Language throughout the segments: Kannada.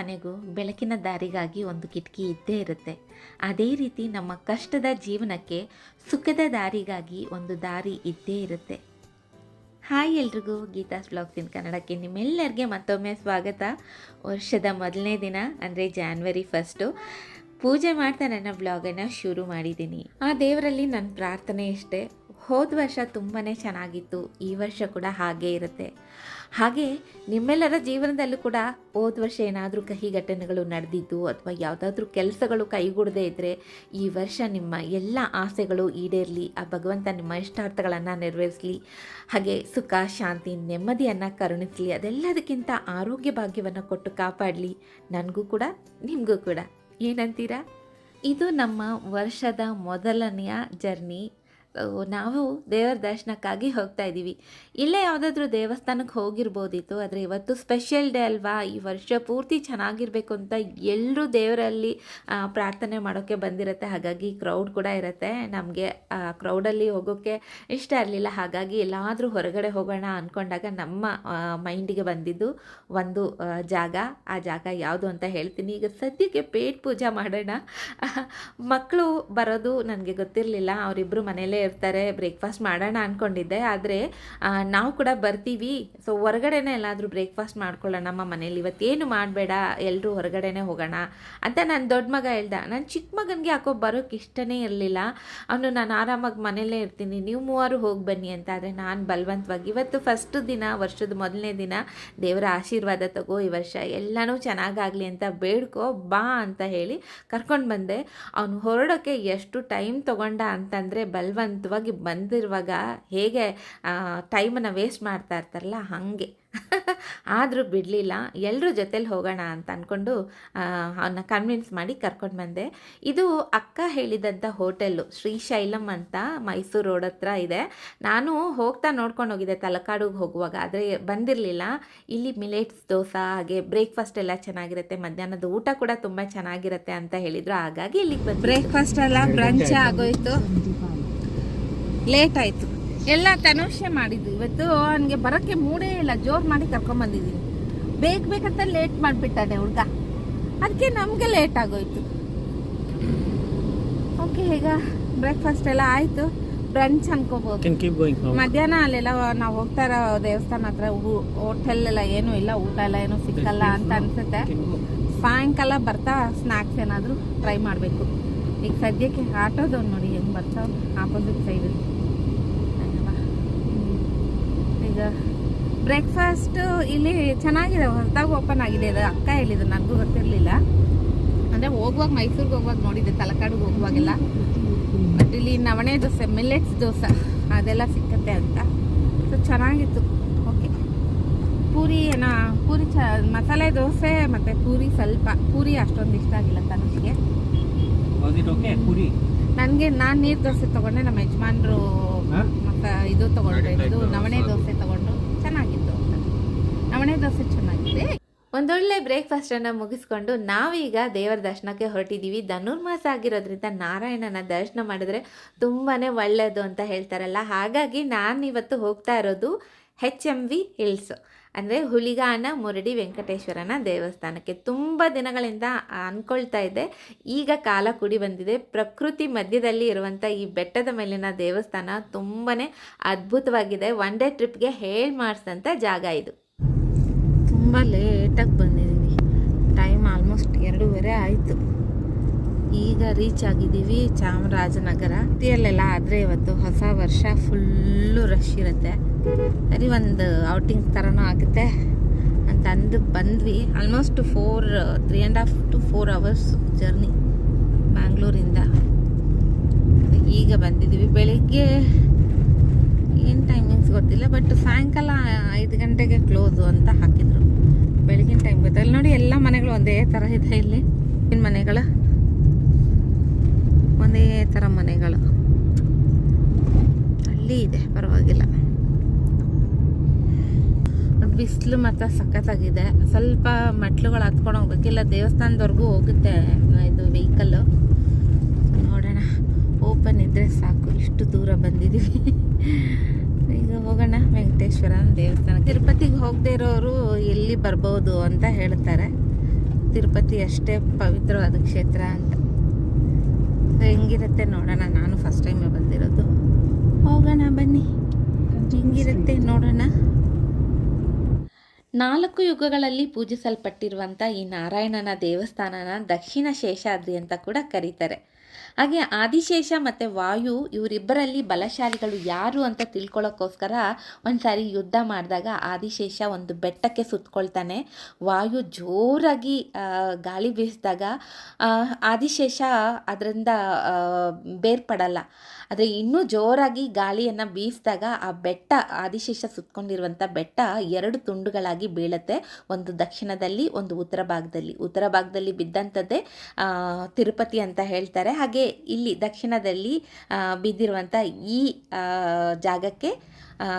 ಮನೆಗೂ ಬೆಳಕಿನ ದಾರಿಗಾಗಿ ಒಂದು ಕಿಟಕಿ ಇದ್ದೇ ಇರುತ್ತೆ. ಅದೇ ರೀತಿ ನಮ್ಮ ಕಷ್ಟದ ಜೀವನಕ್ಕೆ ಸುಖದ ದಾರಿಗಾಗಿ ಒಂದು ದಾರಿ ಇದ್ದೇ ಇರುತ್ತೆ. ಹಾಯ್ ಎಲ್ರಿಗೂ ಗೀತಾಸ್ ಬ್ಲಾಗ್ಸ್ ಇನ್ ಕನ್ನಡಕ್ಕೆ ನಿಮ್ಮೆಲ್ಲರಿಗೆ ಮತ್ತೊಮ್ಮೆ ಸ್ವಾಗತ. ವರ್ಷದ ಮೊದಲನೇ ದಿನ, ಅಂದರೆ ಜಾನ್ವರಿ ಫಸ್ಟು ಪೂಜೆ ಮಾಡ್ತಾ ನನ್ನ ಬ್ಲಾಗನ್ನು ಶುರು ಮಾಡಿದ್ದೀನಿ. ಆ ದೇವರಲ್ಲಿ ನನ್ನ ಪ್ರಾರ್ಥನೆ ಇಷ್ಟೇ. ಹೋದ ವರ್ಷ ತುಂಬಾ ಚೆನ್ನಾಗಿತ್ತು. ಈ ವರ್ಷ ಕೂಡ ಹಾಗೇ ಇರುತ್ತೆ. ಹಾಗೆ ನಿಮ್ಮೆಲ್ಲರ ಜೀವನದಲ್ಲೂ ಕೂಡ ಹೋದ ವರ್ಷ ಏನಾದರೂ ಕಹಿ ಘಟನೆಗಳು ನಡೆದಿದ್ದು ಅಥವಾ ಯಾವುದಾದ್ರೂ ಕೆಲಸಗಳು ಕೈಗೂಡದೇ ಇದ್ದರೆ ಈ ವರ್ಷ ನಿಮ್ಮ ಎಲ್ಲ ಆಸೆಗಳು ಈಡೇರಲಿ, ಆ ಭಗವಂತ ನಿಮ್ಮ ಇಷ್ಟಾರ್ಥಗಳನ್ನು ನೆರವೇರಿಸಲಿ, ಹಾಗೆ ಸುಖ, ಶಾಂತಿ, ನೆಮ್ಮದಿಯನ್ನು ಕರುಣಿಸಲಿ, ಅದೆಲ್ಲದಕ್ಕಿಂತ ಆರೋಗ್ಯ ಭಾಗ್ಯವನ್ನು ಕೊಟ್ಟು ಕಾಪಾಡಲಿ. ನನಗೂ ಕೂಡ, ನಿಮಗೂ ಕೂಡ. ಏನಂತೀರಾ? ಇದು ನಮ್ಮ ವರ್ಷದ ಮೊದಲನೆಯ ಜರ್ನಿ. ನಾವು ದೇವರ ದರ್ಶನಕ್ಕಾಗಿ ಹೋಗ್ತಾ ಇದ್ದೀವಿ. ಇಲ್ಲೇ ಯಾವುದಾದ್ರೂ ದೇವಸ್ಥಾನಕ್ಕೆ ಹೋಗಿರ್ಬೋದಿತ್ತು, ಆದರೆ ಇವತ್ತು ಸ್ಪೆಷಲ್ ಡೇ ಅಲ್ವಾ? ಈ ವರ್ಷ ಪೂರ್ತಿ ಚೆನ್ನಾಗಿರಬೇಕು ಅಂತ ಎಲ್ಲರೂ ದೇವರಲ್ಲಿ ಪ್ರಾರ್ಥನೆ ಮಾಡೋಕ್ಕೆ ಬಂದಿರುತ್ತೆ. ಹಾಗಾಗಿ ಕ್ರೌಡ್ ಕೂಡ ಇರುತ್ತೆ. ನಮಗೆ ಕ್ರೌಡಲ್ಲಿ ಹೋಗೋಕ್ಕೆ ಇಷ್ಟ ಇರಲಿಲ್ಲ. ಹಾಗಾಗಿ ಎಲ್ಲಾದರೂ ಹೊರಗಡೆ ಹೋಗೋಣ ಅಂದ್ಕೊಂಡಾಗ ನಮ್ಮ ಮೈಂಡಿಗೆ ಬಂದಿದ್ದು ಒಂದು ಜಾಗ. ಆ ಜಾಗ ಯಾವುದು ಅಂತ ಹೇಳ್ತೀನಿ. ಈಗ ಸದ್ಯಕ್ಕೆ ಪೇಟ್ ಪೂಜೆ ಮಾಡೋಣ. ಮಕ್ಕಳು ಬರೋದು ನನಗೆ ಗೊತ್ತಿರಲಿಲ್ಲ. ಅವರಿಬ್ಬರು ಮನೇಲೇ ಇರ್ತಾರೆ ಬ್ರೇಕ್ಫಾಸ್ಟ್ ಮಾಡೋಣ ಅಂದ್ಕೊಂಡಿದ್ದೆ ಆದರೆ ನಾವು ಕೂಡ ಬರ್ತೀವಿ. ಸೊ ಹೊರಗಡೆನೇ ಎಲ್ಲಾದರೂ ಬ್ರೇಕ್ಫಾಸ್ಟ್ ಮಾಡ್ಕೊಳ್ಳೋಣ ನಮ್ಮ ಮನೇಲಿ. ಇವತ್ತೇನು ಮಾಡಬೇಡ ಎಲ್ಲರೂ ಹೊರಗಡೆನೇ ಹೋಗೋಣ ಅಂತ ನನ್ನ ದೊಡ್ಡ ಮಗ ಹೇಳ್ದ. ನನ್ನ ಚಿಕ್ಕ ಮಗನಿಗೆ ಯಾಕೋ ಬರೋಕ್ಕೆ ಇಷ್ಟನೇ ಇರಲಿಲ್ಲ. ಅವನು, ನಾನು ಆರಾಮಾಗಿ ಮನೇಲೇ ಇರ್ತೀನಿ. ನೀವು ಮೂವರು ಹೋಗಿ ಬನ್ನಿ ಅಂತ. ಆದರೆ, ನಾನು ಬಲವಂತವಾಗಿ ಇವತ್ತು ಫಸ್ಟ್ ದಿನ, ವರ್ಷದ ಮೊದಲನೇ ದಿನ, ದೇವರ ಆಶೀರ್ವಾದ ತಗೋ ಈ ವರ್ಷ ಎಲ್ಲನೂ ಚೆನ್ನಾಗಾಗಲಿ ಅಂತ ಬೇಡ್ಕೋ, ಬಾ ಅಂತ ಹೇಳಿ ಕರ್ಕೊಂಡು ಬಂದೆ. ಅವನು ಹೊರಡೋಕ್ಕೆ ಎಷ್ಟು ಟೈಮ್ ತೊಗೊಂಡ ಅಂತಂದರೆ ಬಲವಂತವಾಗಿ ಬಂದಿರುವಾಗ ಹೇಗೆ ಟೈಮನ್ನು ವೇಸ್ಟ್ ಮಾಡ್ತಾ ಇರ್ತಾರಲ್ಲ ಹಾಗೆ. ಆದರೂ ಬಿಡಲಿಲ್ಲ ಎಲ್ಲರೂ ಜೊತೇಲಿ ಹೋಗೋಣ ಅಂತ ಅಂದ್ಕೊಂಡು ಅವನ್ನ ಕನ್ವಿನ್ಸ್ ಮಾಡಿ ಕರ್ಕೊಂಡು ಬಂದೆ. ಇದು ಅಕ್ಕ ಹೇಳಿದಂಥ ಹೋಟೆಲ್ಲು ಶ್ರೀಶೈಲಂ ಅಂತ ಮೈಸೂರು ರೋಡ್ ಹತ್ರ ಇದೆ. ನಾನು ಹೋಗ್ತಾ ನೋಡ್ಕೊಂಡು ಹೋಗಿದ್ದೆ ತಲಕಾಡುಗೆ ಹೋಗುವಾಗ, ಆದರೆ ಬಂದಿರಲಿಲ್ಲ. ಇಲ್ಲಿ ಮಿಲೆಟ್ಸ್ ದೋಸೆ, ಹಾಗೆ ಬ್ರೇಕ್ಫಾಸ್ಟ್ ಎಲ್ಲ ಚೆನ್ನಾಗಿರುತ್ತೆ, ಮಧ್ಯಾಹ್ನದ ಊಟ ಕೂಡ ತುಂಬ ಚೆನ್ನಾಗಿರುತ್ತೆ ಅಂತ ಹೇಳಿದರು. ಹಾಗಾಗಿ ಇಲ್ಲಿಗೆ ಬಂದು ಬ್ರೇಕ್ಫಾಸ್ಟ್ ಎಲ್ಲ ಬ್ರಂಚ್ ಆಗೋಯ್ತು. ಲೇಟ್ ಆಯ್ತು. ಎಲ್ಲ ತನುಷ್ಯ ಮಾಡಿದ್ದು ಇವತ್ತು ಅವನಿಗೆ ಬರೋಕ್ಕೆ ಮೂಡೇ ಇಲ್ಲ. ಜೋರು ಮಾಡಿ ಕರ್ಕೊಂಡ್ ಬಂದಿದ್ದೀನಿ. ಬೇಗ ಬೇಕಂತ ಲೇಟ್ ಮಾಡಿಬಿಟ್ಟಾನೆ ಹುಡ್ಗ. ಅದಕ್ಕೆ ನಮಗೆ ಲೇಟ್ ಆಗೋಯ್ತು. ಓಕೆ ಈಗ ಬ್ರೇಕ್ಫಾಸ್ಟ್ ಎಲ್ಲ ಆಯ್ತು. ಬ್ರಂಚ್ ಅನ್ಕೋಬಹುದು. ಮಧ್ಯಾಹ್ನ ಅಲ್ಲೆಲ್ಲ ನಾವು ಹೋಗ್ತಾ ಇರೋ ದೇವಸ್ಥಾನ ಹತ್ರ ಹೋಟೆಲ್ ಎಲ್ಲ ಏನೂ ಇಲ್ಲ ಊಟ ಎಲ್ಲ ಏನೂ ಸಿಕ್ಕಲ್ಲ ಅಂತ ಅನ್ಸುತ್ತೆ. ಸಾಯಂಕಾಲ ಬರ್ತಾ ಸ್ನ್ಯಾಕ್ಸ್ ಏನಾದರೂ ಟ್ರೈ ಮಾಡಬೇಕು. ಈಗ ಸದ್ಯಕ್ಕೆ ಆಟೋದವ್ ನೋಡಿ ಹೆಂಗೆ ಬರ್ತಾವ ಆಪೋಸಿಟ್ ಸೈಡ್ ಈಗ ಬ್ರೇಕ್ಫಾಸ್ಟ್ ಇಲ್ಲಿ ಚೆನ್ನಾಗಿದೆ, ಹೊಸದಾಗಿ ಓಪನ್ ಆಗಿದೆ. ಅದು ಅಕ್ಕ ಹೇಳಿದ್ರು, ನನಗೂ ಗೊತ್ತಿರಲಿಲ್ಲ. ಅಂದರೆ ಹೋಗುವಾಗ ಮೈಸೂರಿಗೆ ಹೋಗುವಾಗ ನೋಡಿದ್ದೆ, ತಲಕಾಡಿಗೆ ಹೋಗುವಾಗೆಲ್ಲ. ಬಟ್ ಇಲ್ಲಿ ನವಣೆ ದೋಸೆ ಮಿಲ್ಲೆಟ್ಸ್ ದೋಸೆ, ಅದೆಲ್ಲ ಸಿಕ್ಕತ್ತೆ ಅಂತ. ಸೊ ಚೆನ್ನಾಗಿತ್ತು. ಓಕೆ ಪೂರಿ ಏನೋ, ಪೂರಿ ಚ, ಮಸಾಲೆ ದೋಸೆ ಮತ್ತು ಪೂರಿ ಸ್ವಲ್ಪ. ಪೂರಿ ಅಷ್ಟೊಂದು ಇಷ್ಟ ಆಗಿಲ್ಲ ತನುಷ್ಗೆ. Was ನಾನ್ ನೀರ್? ನನಗೆ ನಾನು ನೀರು ದೋಸೆ ತಗೊಂಡೆ ನಮ್ಮ ಯಜಮಾನ್ರು ಮತ್ತ ಇದು ತಗೊಂಡ್ರೆ ಇದು ನವಣೆ ದೋಸೆ ತಗೊಂಡು ಚೆನ್ನಾಗಿತ್ತು ಅಂತ. ನವಣೆ ದೋಸೆ ಚೆನ್ನಾಗಿದೆ. ಒಂದೊಳ್ಳೆ ಬ್ರೇಕ್ಫಾಸ್ಟನ್ನು ಮುಗಿಸ್ಕೊಂಡು ನಾವೀಗ ದೇವರ ದರ್ಶನಕ್ಕೆ ಹೊರಟಿದ್ದೀವಿ ಧನುರ್ಮಾಸ ಆಗಿರೋದ್ರಿಂದ ನಾರಾಯಣನ ದರ್ಶನ ಮಾಡಿದ್ರೆ ತುಂಬಾ ಒಳ್ಳೆಯದು ಅಂತ ಹೇಳ್ತಾರಲ್ಲ. ಹಾಗಾಗಿ ನಾನು ಇವತ್ತು ಹೋಗ್ತಾ ಇರೋದು ಹೆಚ್ ಎಂ ವಿ ಹಿಲ್ಸ್ ಅಂದರೆ ಹುಲಿಗಾನ ಮುರಡಿ ವೆಂಕಟೇಶ್ವರನ ದೇವಸ್ಥಾನಕ್ಕೆ ತುಂಬ ದಿನಗಳಿಂದ ಅಂದ್ಕೊಳ್ತಾ ಇದ್ದೆ ಈಗ ಕಾಲ ಕೂಡಿ ಬಂದಿದೆ. ಪ್ರಕೃತಿ ಮಧ್ಯದಲ್ಲಿ ಇರುವಂಥ ಈ ಬೆಟ್ಟದ ಮೇಲಿನ ದೇವಸ್ಥಾನ ತುಂಬಾ ಅದ್ಭುತವಾಗಿದೆ. ಒನ್ ಡೇ ಟ್ರಿಪ್ಗೆ ಹೇಳಿ ಮಾಡಿಸಿದಂಥ ಜಾಗ ಇದು. ತುಂಬ ಲೇಟಾಗಿ ಬಂದಿದ್ದೀವಿ ಟೈಮ್ ಆಲ್ಮೋಸ್ಟ್ ಎರಡೂವರೆ ಆಯಿತು. ಈಗ ರೀಚ್ ಆಗಿದ್ದೀವಿ ಚಾಮರಾಜನಗರ. ಸಿಟಿಯಲ್ಲೆಲ್ಲ ಆದರೆ ಇವತ್ತು ಹೊಸ ವರ್ಷ ಫುಲ್ಲು ರಶ್ ಇರುತ್ತೆ. ಸರಿ, ಒಂದು ಔಟಿಂಗ್ ಥರನೂ ಆಗುತ್ತೆ. ಅಂತ ಅಂದು ಬಂದ್ವಿ. Almost four three and half to four hours journey ಬ್ಯಾಂಗ್ಳೂರಿಂದ ಈಗ ಬಂದಿದ್ದೀವಿ. ಬೆಳಿಗ್ಗೆ ಏನು ಟೈಮಿಂಗ್ಸ್ ಗೊತ್ತಿಲ್ಲ ಬಟ್ ಸಾಯಂಕಾಲ ಐದು ಗಂಟೆಗೆ ಕ್ಲೋಸು ಅಂತ ಹಾಕಿದರು. ಬೆಳಗಿನ ಟೈಮ್ ಗೊತ್ತಿಲ್ಲ. ನೋಡಿ ಎಲ್ಲ ಮನೆಗಳು ಒಂದೇ ಥರ ಇದೆ ಇಲ್ಲಿ. ಮನೆಗಳು. ಒಂದೇ ಥರ ಮನೆಗಳು. ಅಲ್ಲಿ ಇದೆ, ಪರವಾಗಿಲ್ಲ. ಬಿಸಿಲು ಮಾತ್ರ ಸಖತ್ತಾಗಿದೆ. ಸ್ವಲ್ಪ ಮೆಟ್ಲುಗಳು ಹತ್ಕೊಂಡು ಹೋಗ್ಬೇಕಿಲ್ಲ ದೇವಸ್ಥಾನದವರೆಗೂ ಹೋಗುತ್ತೆ ಇದು ವೆಹಿಕಲ್ಲು ನೋಡೋಣ. ಓಪನ್ ಇದ್ದರೆ ಸಾಕು. ಇಷ್ಟು ದೂರ ಬಂದಿದ್ದೀವಿ. ಈಗ ಹೋಗೋಣ. ವೆಂಕಟೇಶ್ವರ ದೇವಸ್ಥಾನ ತಿರುಪತಿಗೆ ಹೋಗದೆ ಇರೋರು ಎಲ್ಲಿ ಬರ್ಬೋದು ಅಂತ ಹೇಳ್ತಾರೆ. ತಿರುಪತಿ ಅಷ್ಟೇ ಪವಿತ್ರವಾದ ಕ್ಷೇತ್ರ ಅಂತ. ಹೆಂಗಿರುತ್ತೆ ನೋಡೋಣ. ನಾನು ಫಸ್ಟ್ ಟೈಮೇ ಬಂದಿರೋದು. ಹೋಗೋಣ ಬನ್ನಿ. ಹೆಂಗಿರುತ್ತೆ ನೋಡೋಣ. ನಾಲ್ಕು ಯುಗಗಳಲ್ಲಿ ಪೂಜಿಸಲ್ಪಟ್ಟಿರುವಂಥ ಈ ನಾರಾಯಣನ ದೇವಸ್ಥಾನನ ದಕ್ಷಿಣ ಶೇಷಾದ್ರಿ ಅಂತ ಕೂಡ ಕರೀತಾರೆ. ಹಾಗೆ ಆದಿಶೇಷ ಮತ್ತು ವಾಯು ಇವರಿಬ್ಬರಲ್ಲಿ ಬಲಶಾಲಿಗಳು ಯಾರು ಅಂತ ತಿಳ್ಕೊಳ್ಳೋಕ್ಕೋಸ್ಕರ ಒಂದು ಸಾರಿ ಯುದ್ಧ ಮಾಡಿದಾಗ ಆದಿಶೇಷ ಒಂದು ಬೆಟ್ಟಕ್ಕೆ ಸುತ್ತಕೊಳ್ತಾನೆ ವಾಯು ಜೋರಾಗಿ ಗಾಳಿ ಬೀಸಿದಾಗ ಆದಿಶೇಷ ಅದರಿಂದ ಬೇರ್ಪಡಲ್ಲ. ಆದರೆ ಇನ್ನೂ ಜೋರಾಗಿ ಗಾಳಿಯನ್ನು ಬೀಸಿದಾಗ ಆ ಬೆಟ್ಟ, ಆದಿಶೇಷ ಸುತ್ತಕೊಂಡಿರುವಂಥ ಬೆಟ್ಟ ಎರಡು ತುಂಡುಗಳಾಗಿ ಬೀಳುತ್ತೆ. ಒಂದು ದಕ್ಷಿಣದಲ್ಲಿ, ಒಂದು ಉತ್ತರ ಭಾಗದಲ್ಲಿ. ಉತ್ತರ ಭಾಗದಲ್ಲಿ ಬಿದ್ದಂಥದ್ದೇ ತಿರುಪತಿ ಅಂತ ಹೇಳ್ತಾರೆ. ಹಾಗೆ ಇಲ್ಲಿ ದಕ್ಷಿಣದಲ್ಲಿ ಬಿದ್ದಿರುವಂಥ ಈ ಜಾಗಕ್ಕೆ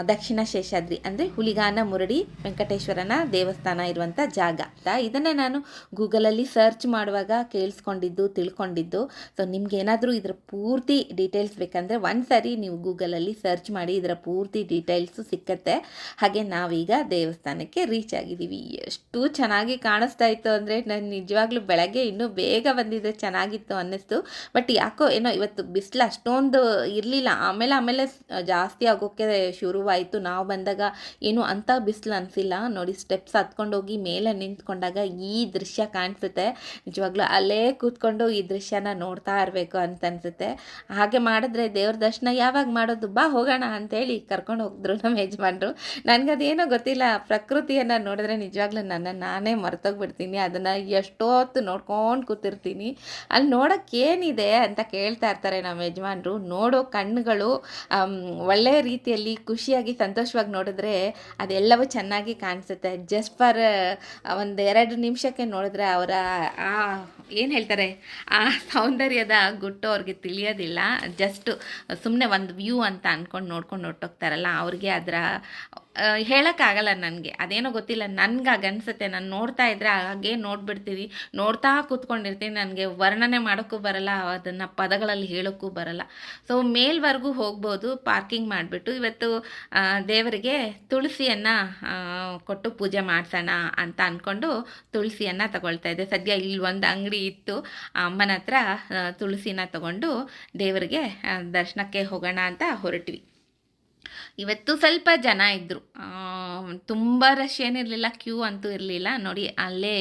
ದಕ್ಷಿಣ ಶೇಷಾದ್ರಿ ಅಂದರೆ ಹುಲಿಗಾನ, ಮುರಡಿ, ವೆಂಕಟೇಶ್ವರನ ದೇವಸ್ಥಾನ ಇರುವಂಥ ಜಾಗ. ಇದನ್ನು ನಾನು ಗೂಗಲಲ್ಲಿ ಸರ್ಚ್ ಮಾಡುವಾಗ ಕೇಳಿಸ್ಕೊಂಡಿದ್ದು, ತಿಳ್ಕೊಂಡಿದ್ದು. ಸೊ ನಿಮ್ಗೆ ಏನಾದರೂ ಇದರ ಪೂರ್ತಿ ಡೀಟೇಲ್ಸ್ ಬೇಕಂದರೆ ಒಂದು ಸಾರಿ ನೀವು ಗೂಗಲಲ್ಲಿ ಸರ್ಚ್ ಮಾಡಿ ಇದರ ಪೂರ್ತಿ ಡೀಟೇಲ್ಸು ಸಿಕ್ಕತ್ತೆ. ಹಾಗೆ ನಾವೀಗ ದೇವಸ್ಥಾನಕ್ಕೆ ರೀಚ್ ಆಗಿದ್ದೀವಿ. ಎಷ್ಟು ಚೆನ್ನಾಗಿ ಕಾಣಿಸ್ತಾ ಇತ್ತು ಅಂದರೆ ನಾನು ನಿಜವಾಗ್ಲೂ ಬೆಳಗ್ಗೆ ಇನ್ನೂ ಬೇಗ ಬಂದಿದ್ದರೆ ಚೆನ್ನಾಗಿತ್ತು ಅನ್ನಿಸ್ತು. ಬಟ್ ಯಾಕೋ ಏನೋ ಇವತ್ತು ಬಿಸಿಲು ಅಷ್ಟೊಂದು ಇರಲಿಲ್ಲ. ಆಮೇಲೆ ಆಮೇಲೆ ಜಾಸ್ತಿ ಆಗೋಕ್ಕೆ ಶುರುವಾಯಿತು. ನಾವು ಬಂದಾಗ ಏನು ಅಂಥ ಬಿಸಿಲು ಅನಿಸಿಲ್ಲ. ನೋಡಿ ಸ್ಟೆಪ್ಸ್ ಹತ್ಕೊಂಡು ಹೋಗಿ ಮೇಲೆ ನಿಂತ್ಕೊಂಡಾಗ ಈ ದೃಶ್ಯ ಕಾಣಿಸುತ್ತೆ. ನಿಜವಾಗ್ಲೂ ಅಲ್ಲೇ ಕೂತ್ಕೊಂಡು ಈ ದೃಶ್ಯನ ನೋಡ್ತಾ ಇರಬೇಕು ಅಂತ ಅನಿಸುತ್ತೆ. ಹಾಗೆ ಮಾಡಿದ್ರೆ ದೇವ್ರ ದರ್ಶನ ಯಾವಾಗ ಮಾಡೋದು? ಬಾ ಹೋಗೋಣ ಅಂತೇಳಿ ಕರ್ಕೊಂಡು ಹೋಗಿದ್ರು ನಮ್ಮ ಯಜಮಾನ್ರು. ನನಗದೇನೋ ಗೊತ್ತಿಲ್ಲ. ಪ್ರಕೃತಿಯನ್ನು ನೋಡಿದ್ರೆ ನಿಜವಾಗ್ಲೂ ನನ್ನ ನಾನೇ ಮರ್ತೋಗ್ಬಿಡ್ತೀನಿ. ಅದನ್ನು ಎಷ್ಟೊತ್ತು ನೋಡ್ಕೊಂಡು ಕೂತಿರ್ತೀನಿ. ಅಲ್ಲಿ ನೋಡೋಕ್ಕೇನಿದೆ ಅಂತ ಕೇಳ್ತಾ ಇರ್ತಾರೆ ನಮ್ಮ ಯಜಮಾನ್ರು. ನೋಡೋ ಕಣ್ಣುಗಳು ಒಳ್ಳೆಯ ರೀತಿಯಲ್ಲಿ ಖುಷಿಯಾಗಿ, ಸಂತೋಷವಾಗಿ ನೋಡಿದ್ರೆ ಅದೆಲ್ಲವೂ ಚೆನ್ನಾಗಿ ಕಾಣಿಸುತ್ತೆ. ಜಸ್ಟ್ ಫಾರ್ ಒಂದು ಎರಡು ನಿಮಿಷಕ್ಕೆ ನೋಡಿದ್ರೆ ಅವರ, ಆ, ಏನು ಹೇಳ್ತಾರೆ? ಆ ಸೌಂದರ್ಯದ ಗುಟ್ಟು ಅವ್ರಿಗೆ ತಿಳಿಯೋದಿಲ್ಲ. ಜಸ್ಟ್ ಸುಮ್ಮನೆ ಒಂದು ವ್ಯೂ ಅಂತ ಅಂದ್ಕೊಂಡು ನೋಡ್ಕೊಂಡು ಹೊಟ್ಟೋಗ್ತಾರಲ್ಲ ಅವ್ರಿಗೆ ಅದರ ಹೇಳೋಕ್ಕಾಗಲ್ಲ ನನಗೆ. ಅದೇನೋ ಗೊತ್ತಿಲ್ಲ, ನನಗೆ ಅನಿಸುತ್ತೆ ನಾನು ನೋಡ್ತಾ ಇದ್ದರೆ ಹಾಗೆ ನೋಡ್ಬಿಡ್ತೀವಿ. ನೋಡ್ತಾ ಕೂತ್ಕೊಂಡಿರ್ತೀನಿ. ನನಗೆ ವರ್ಣನೆ ಮಾಡೋಕ್ಕೂ ಬರಲ್ಲ, ಅದನ್ನು ಪದಗಳಲ್ಲಿ ಹೇಳೋಕ್ಕೂ ಬರಲ್ಲ. ಸೊ ಮೇಲ್ವರೆಗೂ ಹೋಗ್ಬೋದು ಪಾರ್ಕಿಂಗ್ ಮಾಡಿಬಿಟ್ಟು. ಇವತ್ತು ದೇವರಿಗೆ ತುಳಸಿಯನ್ನು ಕೊಟ್ಟು ಪೂಜೆ ಮಾಡ್ಸೋಣ ಅಂತ ಅಂದ್ಕೊಂಡು ತುಳಸಿಯನ್ನು ತಗೊಳ್ತಾ ಇದ್ದೆ. ಸದ್ಯ ಇಲ್ಲಿ ಒಂದು ಅಂಗಡಿ ಇತ್ತು. ಅಮ್ಮನ ಹತ್ರ ತುಳಸಿನ ತಗೊಂಡು ದೇವರಿಗೆ ದರ್ಶನಕ್ಕೆ ಹೋಗೋಣ ಅಂತ ಹೊರಟ್ವಿ. ಇವತ್ತು ಸ್ವಲ್ಪ ಜನ ಇದ್ದರು ತುಂಬ ರಶ್ ಏನಿರಲಿಲ್ಲ ಕ್ಯೂ ಅಂತೂ ಇರಲಿಲ್ಲ. ನೋಡಿ, ಅಲ್ಲೇ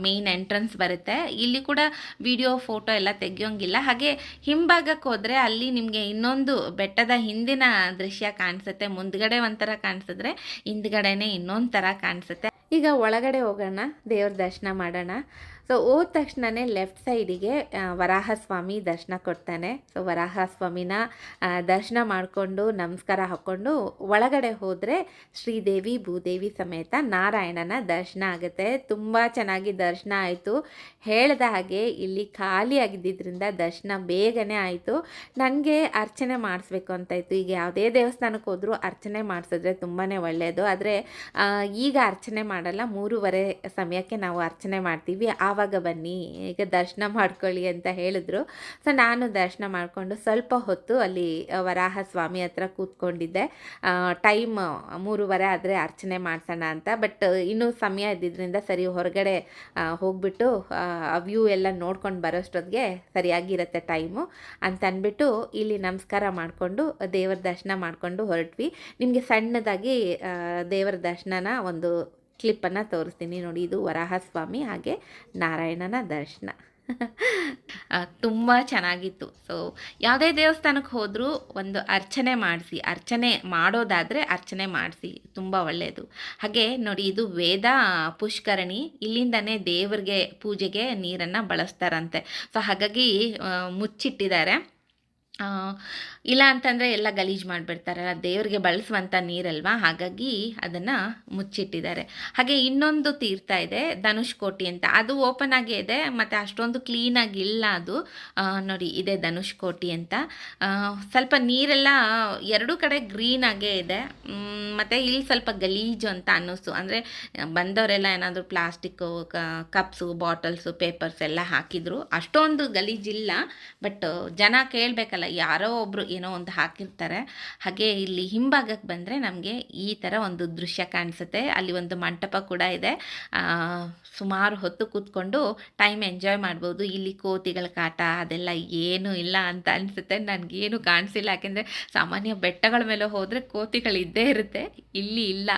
ಮೇನ್ ಎಂಟ್ರೆನ್ಸ್ ಬರುತ್ತೆ. ಇಲ್ಲಿ ಕೂಡ ವಿಡಿಯೋ ಫೋಟೋ ಎಲ್ಲ ತೆಗಿಯೋಂಗಿಲ್ಲ. ಹಾಗೆ ಹಿಂಭಾಗಕ್ಕೆ ಹೋದರೆ ಅಲ್ಲಿ ನಿಮಗೆ ಇನ್ನೊಂದು ಬೆಟ್ಟದ ಹಿಂದಿನ ದೃಶ್ಯ ಕಾಣಿಸುತ್ತೆ. ಮುಂದ್ಗಡೆ ಒಂಥರ ಕಾಣಿಸಿದ್ರೆ, ಹಿಂದ್ಗಡೆನೇ ಇನ್ನೊಂದು ಥರ ಕಾಣಿಸುತ್ತೆ. ಈಗ ಒಳಗಡೆ ಹೋಗೋಣ, ದೇವ್ರ ದರ್ಶನ ಮಾಡೋಣ. ಸೊ ಹೋದ ತಕ್ಷಣವೇ ಲೆಫ್ಟ್ ಸೈಡಿಗೆ ವರಾಹ ಸ್ವಾಮಿ ದರ್ಶನ ಕೊಡ್ತಾನೆ. ಸೊ ವರಾಹ ಸ್ವಾಮಿನ ದರ್ಶನ ಮಾಡಿಕೊಂಡು, ನಮಸ್ಕಾರ ಹಾಕ್ಕೊಂಡು ಒಳಗಡೆ ಹೋದರೆ ಶ್ರೀದೇವಿ, ಭೂದೇವಿ ಸಮೇತ ನಾರಾಯಣನ ದರ್ಶನ ಆಗುತ್ತೆ. ತುಂಬ ಚೆನ್ನಾಗಿ ದರ್ಶನ ಆಯಿತು. ಹೇಳಿದ ಹಾಗೆ ಇಲ್ಲಿ ಖಾಲಿ ಆಗಿದ್ದರಿಂದ ದರ್ಶನ ಬೇಗನೆ ಆಯಿತು. ನನಗೆ ಅರ್ಚನೆ ಮಾಡಿಸ್ಬೇಕು ಅಂತ ಇತ್ತು. ಈಗ ಯಾವುದೇ ದೇವಸ್ಥಾನಕ್ಕೆ ಹೋದರೂ ಅರ್ಚನೆ ಮಾಡಿಸಿದ್ರೆ ತುಂಬಾ ಒಳ್ಳೆಯದು ಆದರೆ ಈಗ ಅರ್ಚನೆ ಮಾಡಲ್ಲ. ಮೂರುವರೆ ಸಮಯಕ್ಕೆ ನಾವು ಅರ್ಚನೆ ಮಾಡ್ತೀವಿ. ಆವಾಗ ಬನ್ನಿ, ಈಗ ದರ್ಶನ ಮಾಡ್ಕೊಳ್ಳಿ ಅಂತ ಹೇಳಿದ್ರು. ಸೊ ನಾನು ದರ್ಶನ ಮಾಡಿಕೊಂಡು ಸ್ವಲ್ಪ ಹೊತ್ತು ಅಲ್ಲಿ ವರಾಹ ಸ್ವಾಮಿ ಹತ್ರ ಕೂತ್ಕೊಂಡಿದ್ದೆ. ಟೈಮ್ ಮೂರುವರೆ ಆದರೆ ಅರ್ಚನೆ ಮಾಡ್ಸೋಣ ಅಂತ. ಬಟ್ ಇನ್ನೂ ಸಮಯ ಇದ್ದಿದ್ದರಿಂದ ಸರಿ ಹೊರಗಡೆ ಹೋಗ್ಬಿಟ್ಟು ವ್ಯೂ ಎಲ್ಲ ನೋಡ್ಕೊಂಡು ಬರೋಷ್ಟೊತ್ತಿಗೆ ಸರಿಯಾಗಿರುತ್ತೆ ಟೈಮು ಅಂತ ಅಂದ್ಬಿಟ್ಟು ಇಲ್ಲಿ ನಮಸ್ಕಾರ ಮಾಡಿಕೊಂಡು, ದೇವರ ದರ್ಶನ ಮಾಡಿಕೊಂಡು ಹೊರಟ್ವಿ. ನಿಮಗೆ ಸಣ್ಣದಾಗಿ ದೇವರ ದರ್ಶನನ ಒಂದು ಕ್ಲಿಪ್ಪನ್ನು ತೋರಿಸ್ತೀನಿ ನೋಡಿ, ಇದು ವರಾಹ ಸ್ವಾಮಿ ಹಾಗೆ ನಾರಾಯಣನ ದರ್ಶನ. ತುಂಬ ಚೆನ್ನಾಗಿತ್ತು. ಸೊ ಯಾವುದೇ ದೇವಸ್ಥಾನಕ್ಕೆ ಹೋದರೂ ಒಂದು ಅರ್ಚನೆ ಮಾಡಿಸಿ, ಅರ್ಚನೆ ಮಾಡೋದಾದರೆ ಅರ್ಚನೆ ಮಾಡಿಸಿ, ತುಂಬ ಒಳ್ಳೆಯದು ಹಾಗೆ ನೋಡಿ, ಇದು ವೇದ ಪುಷ್ಕರಣಿ, ಇಲ್ಲಿಂದನೇ ದೇವರಿಗೆ ಪೂಜೆಗೆ ನೀರನ್ನು ಬಳಸ್ತಾರಂತೆ. ಸೊ ಹಾಗಾಗಿ ಮುಚ್ಚಿಟ್ಟಿದ್ದಾರೆ. ಇಲ್ಲ ಅಂತಂದರೆ ಎಲ್ಲ ಗಲೀಜು ಮಾಡಿಬಿಡ್ತಾರಲ್ಲ, ದೇವರಿಗೆ ಬಳಸುವಂಥ ನೀರಲ್ವಾ? ಹಾಗಾಗಿ ಅದನ್ನು ಮುಚ್ಚಿಟ್ಟಿದ್ದಾರೆ. ಹಾಗೆ ಇನ್ನೊಂದು ತೀರ್ಥ ಇದೆ ಧನುಷ್ಕೋಟಿ ಅಂತ. ಅದು ಓಪನ್ ಆಗೇ ಇದೆ, ಮತ್ತು ಅಷ್ಟೊಂದು ಕ್ಲೀನಾಗಿ ಇಲ್ಲ ಅದು. ನೋಡಿ, ಇದೆ ಧನುಷ್ಕೋಟಿ ಅಂತ. ಸ್ವಲ್ಪ ನೀರೆಲ್ಲ ಎರಡೂ ಕಡೆ ಗ್ರೀನ್ ಆಗೇ ಇದೆ. ಮತ್ತು ಇಲ್ಲಿ ಸ್ವಲ್ಪ ಗಲೀಜು ಅಂತ ಅನ್ನಿಸ್ತು. ಅಂದರೆ ಬಂದವರೆಲ್ಲ ಏನಾದರೂ ಪ್ಲಾಸ್ಟಿಕ್ಕು ಕಪ್ಸು ಬಾಟಲ್ಸು ಪೇಪರ್ಸ್ ಎಲ್ಲ ಹಾಕಿದ್ರು. ಅಷ್ಟೊಂದು ಗಲೀಜಿಲ್ಲ ಬಟ್ ಜನ ಕೇಳಬೇಕಲ್ಲ ಯಾರೋ ಒಬ್ಬರು ಏನೋ ಒಂದು ಹಾಕಿರ್ತಾರೆ. ಹಾಗೆ ಇಲ್ಲಿ ಹಿಂಭಾಗಕ್ಕೆ ಬಂದರೆ ನಮಗೆ ಈ ಥರ ಒಂದು ದೃಶ್ಯ ಕಾಣಿಸುತ್ತೆ. ಅಲ್ಲಿ ಒಂದು ಮಂಟಪ ಕೂಡ ಇದೆ. ಸುಮಾರು ಹೊತ್ತು ಕೂತ್ಕೊಂಡು ಟೈಮ್ ಎಂಜಾಯ್ ಮಾಡ್ಬೋದು. ಇಲ್ಲಿ ಕೋತಿಗಳ ಕಾಟ, ಅದೆಲ್ಲ ಏನೂ ಇಲ್ಲ ಅಂತ ಅನಿಸುತ್ತೆ. ನನಗೇನು ಕಾಣಿಸಿಲ್ಲ. ಯಾಕೆಂದರೆ ಸಾಮಾನ್ಯ ಬೆಟ್ಟಗಳ ಮೇಲೆ ಹೋದರೆ ಕೋತಿಗಳು ಇದ್ದೇ ಇರುತ್ತೆ. ಇಲ್ಲಿ ಇಲ್ಲ.